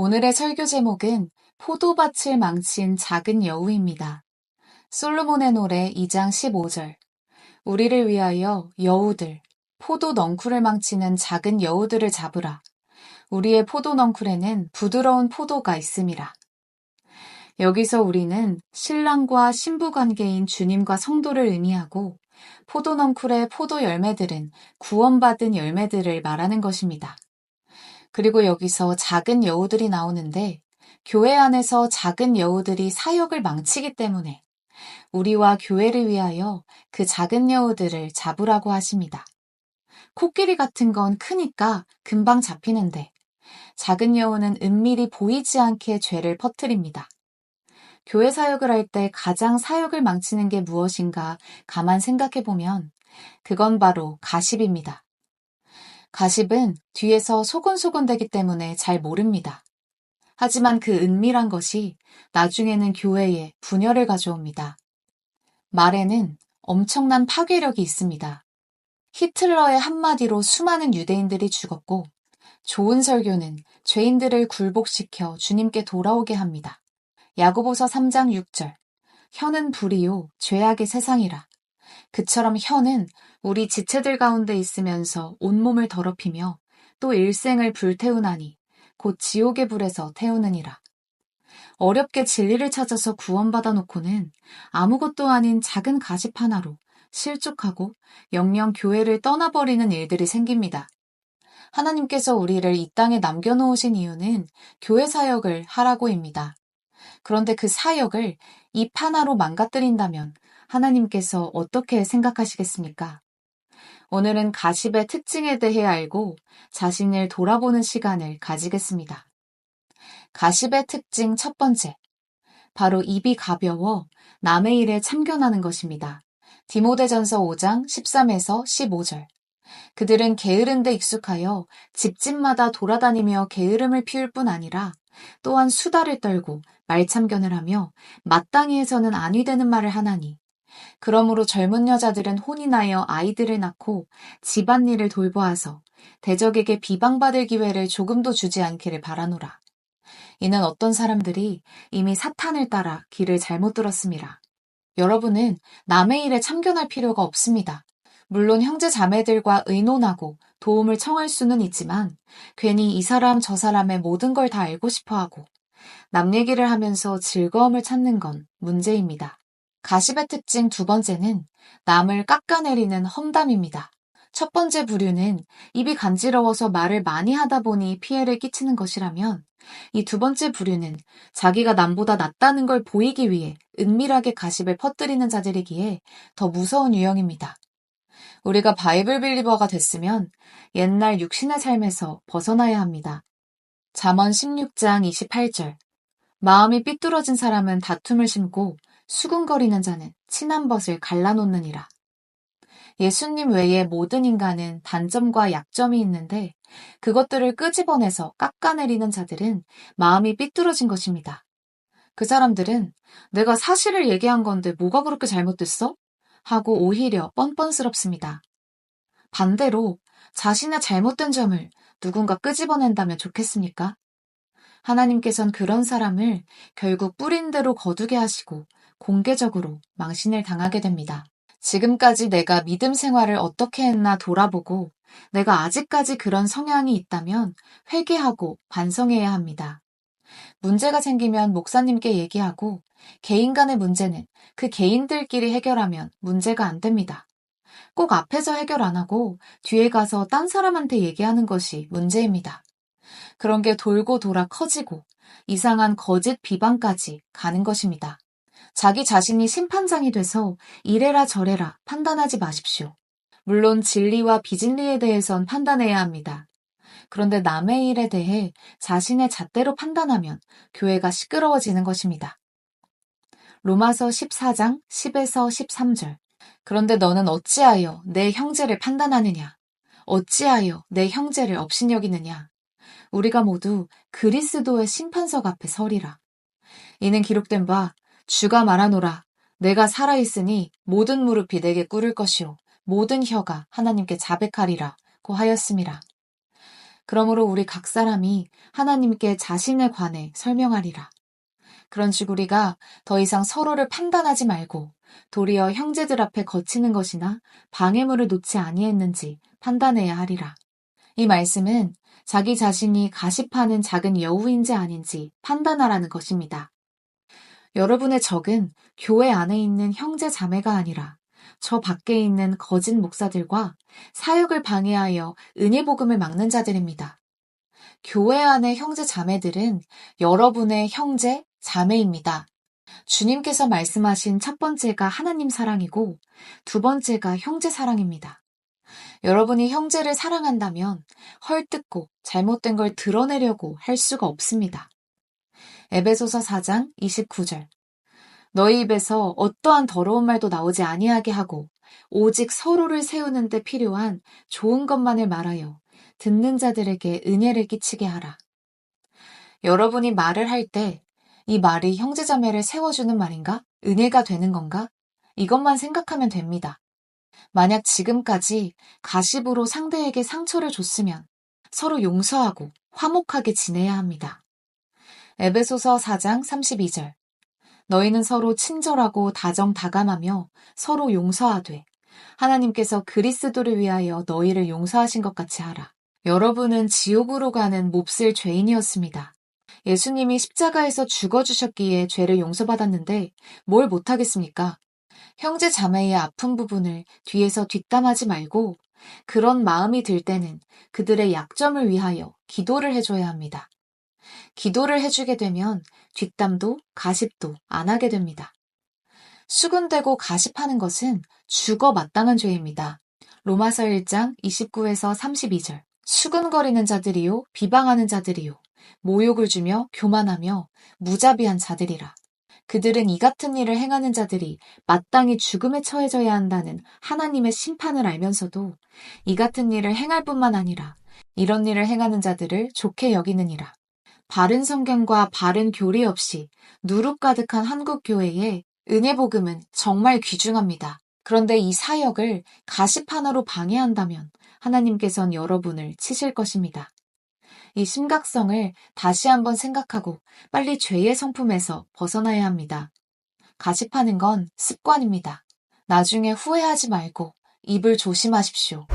오늘의 설교 제목은 포도밭을 망친 작은 여우입니다. 솔로몬의 노래 2장 15절. 우리를 위하여 여우들, 포도 넝쿨을 망치는 작은 여우들을 잡으라. 우리의 포도 넝쿨에는 부드러운 포도가 있음이라. 여기서 우리는 신랑과 신부 관계인 주님과 성도를 의미하고 포도 넝쿨의 포도 열매들은 구원받은 열매들을 말하는 것입니다. 그리고 여기서 작은 여우들이 나오는데 교회 안에서 작은 여우들이 사역을 망치기 때문에 우리와 교회를 위하여 그 작은 여우들을 잡으라고 하십니다. 코끼리 같은 건 크니까 금방 잡히는데 작은 여우는 은밀히 보이지 않게 죄를 퍼뜨립니다. 교회 사역을 할 때 가장 사역을 망치는 게 무엇인가 가만 생각해 보면 그건 바로 가십입니다. 가십은 뒤에서 소곤소곤 되기 때문에 잘 모릅니다. 하지만 그 은밀한 것이 나중에는 교회에 분열을 가져옵니다. 말에는 엄청난 파괴력이 있습니다. 히틀러의 한마디로 수많은 유대인들이 죽었고 좋은 설교는 죄인들을 굴복시켜 주님께 돌아오게 합니다. 야고보서 3장 6절 혀는 불이요 죄악의 세상이라 그처럼 혀는 우리 지체들 가운데 있으면서 온몸을 더럽히며 또 일생을 불태우나니 곧 지옥의 불에서 태우느니라. 어렵게 진리를 찾아서 구원받아 놓고는 아무것도 아닌 작은 가십 하나로 실족하고 영영 교회를 떠나버리는 일들이 생깁니다. 하나님께서 우리를 이 땅에 남겨놓으신 이유는 교회 사역을 하라고입니다. 그런데 그 사역을 이 하나로 망가뜨린다면 하나님께서 어떻게 생각하시겠습니까? 오늘은 가십의 특징에 대해 알고 자신을 돌아보는 시간을 가지겠습니다. 가십의 특징 첫 번째. 바로 입이 가벼워 남의 일에 참견하는 것입니다. 디모데전서 5장 13에서 15절. 그들은 게으른 데 익숙하여 집집마다 돌아다니며 게으름을 피울 뿐 아니라 또한 수다를 떨고 말참견을 하며 마땅히 해서는 아니 되는 말을 하나니 그러므로 젊은 여자들은 혼인하여 아이들을 낳고 집안일을 돌보아서 대적에게 비방받을 기회를 조금도 주지 않기를 바라노라. 이는 어떤 사람들이 이미 사탄을 따라 길을 잘못 들었습니다. 여러분은 남의 일에 참견할 필요가 없습니다. 물론 형제 자매들과 의논하고 도움을 청할 수는 있지만 괜히 이 사람 저 사람의 모든 걸 다 알고 싶어 하고 남 얘기를 하면서 즐거움을 찾는 건 문제입니다. 가십의 특징 두 번째는 남을 깎아내리는 험담입니다. 첫 번째 부류는 입이 간지러워서 말을 많이 하다 보니 피해를 끼치는 것이라면 이 두 번째 부류는 자기가 남보다 낫다는 걸 보이기 위해 은밀하게 가십을 퍼뜨리는 자들이기에 더 무서운 유형입니다. 우리가 바이블 빌리버가 됐으면 옛날 육신의 삶에서 벗어나야 합니다. 잠언 16장 28절 마음이 삐뚤어진 사람은 다툼을 심고 수군거리는 자는 친한 벗을 갈라놓느니라. 예수님 외에 모든 인간은 단점과 약점이 있는데 그것들을 끄집어내서 깎아내리는 자들은 마음이 삐뚤어진 것입니다. 그 사람들은 내가 사실을 얘기한 건데 뭐가 그렇게 잘못됐어? 하고 오히려 뻔뻔스럽습니다. 반대로 자신의 잘못된 점을 누군가 끄집어낸다면 좋겠습니까? 하나님께선 그런 사람을 결국 뿌린 대로 거두게 하시고 공개적으로 망신을 당하게 됩니다. 지금까지 내가 믿음 생활을 어떻게 했나 돌아보고 내가 아직까지 그런 성향이 있다면 회개하고 반성해야 합니다. 문제가 생기면 목사님께 얘기하고 개인 간의 문제는 그 개인들끼리 해결하면 문제가 안 됩니다. 꼭 앞에서 해결 안 하고 뒤에 가서 딴 사람한테 얘기하는 것이 문제입니다. 그런 게 돌고 돌아 커지고 이상한 거짓 비방까지 가는 것입니다. 자기 자신이 심판장이 돼서 이래라 저래라 판단하지 마십시오. 물론 진리와 비진리에 대해선 판단해야 합니다. 그런데 남의 일에 대해 자신의 잣대로 판단하면 교회가 시끄러워지는 것입니다. 로마서 14장 10에서 13절. 그런데 너는 어찌하여 내 형제를 판단하느냐? 어찌하여 내 형제를 업신여기느냐? 우리가 모두 그리스도의 심판석 앞에 서리라. 이는 기록된 바 주가 말하노라. 내가 살아있으니 모든 무릎이 내게 꿇을 것이요 모든 혀가 하나님께 자백하리라 고 하였음이라. 그러므로 우리 각 사람이 하나님께 자신에 관해 설명하리라. 그런즉 우리가 더 이상 서로를 판단하지 말고 도리어 형제들 앞에 거치는 것이나 방해물을 놓지 아니했는지 판단해야 하리라. 이 말씀은 자기 자신이 가십하는 작은 여우인지 아닌지 판단하라는 것입니다. 여러분의 적은 교회 안에 있는 형제 자매가 아니라 저 밖에 있는 거짓 목사들과 사역을 방해하여 은혜 복음을 막는 자들입니다. 교회 안의 형제 자매들은 여러분의 형제 자매입니다. 주님께서 말씀하신 첫 번째가 하나님 사랑이고 두 번째가 형제 사랑입니다. 여러분이 형제를 사랑한다면 헐뜯고 잘못된 걸 드러내려고 할 수가 없습니다. 에베소서 4장 29절 너희 입에서 어떠한 더러운 말도 나오지 아니하게 하고 오직 서로를 세우는 데 필요한 좋은 것만을 말하여 듣는 자들에게 은혜를 끼치게 하라. 여러분이 말을 할 때 이 말이 형제자매를 세워주는 말인가? 은혜가 되는 건가? 이것만 생각하면 됩니다. 만약 지금까지 가십으로 상대에게 상처를 줬으면 서로 용서하고 화목하게 지내야 합니다. 에베소서 4장 32절 너희는 서로 친절하고 다정다감하며 서로 용서하되 하나님께서 그리스도를 위하여 너희를 용서하신 것 같이 하라. 여러분은 지옥으로 가는 몹쓸 죄인이었습니다. 예수님이 십자가에서 죽어주셨기에 죄를 용서받았는데 뭘 못하겠습니까? 형제 자매의 아픈 부분을 뒤에서 뒷담하지 말고 그런 마음이 들 때는 그들의 약점을 위하여 기도를 해줘야 합니다. 기도를 해주게 되면 뒷담도 가십도 안 하게 됩니다. 수군대고 가십하는 것은 죽어 마땅한 죄입니다. 로마서 1장 29에서 32절 수군거리는 자들이요 비방하는 자들이요 모욕을 주며 교만하며 무자비한 자들이라. 그들은 이 같은 일을 행하는 자들이 마땅히 죽음에 처해져야 한다는 하나님의 심판을 알면서도 이 같은 일을 행할 뿐만 아니라 이런 일을 행하는 자들을 좋게 여기느니라. 바른 성경과 바른 교리 없이 누룩 가득한 한국 교회에 은혜 복음은 정말 귀중합니다. 그런데 이 사역을 하나로 방해한다면 하나님께선 여러분을 치실 것입니다. 이 심각성을 다시 한번 생각하고 빨리 죄의 성품에서 벗어나야 합니다. 가십하는 건 습관입니다. 나중에 후회하지 말고 입을 조심하십시오.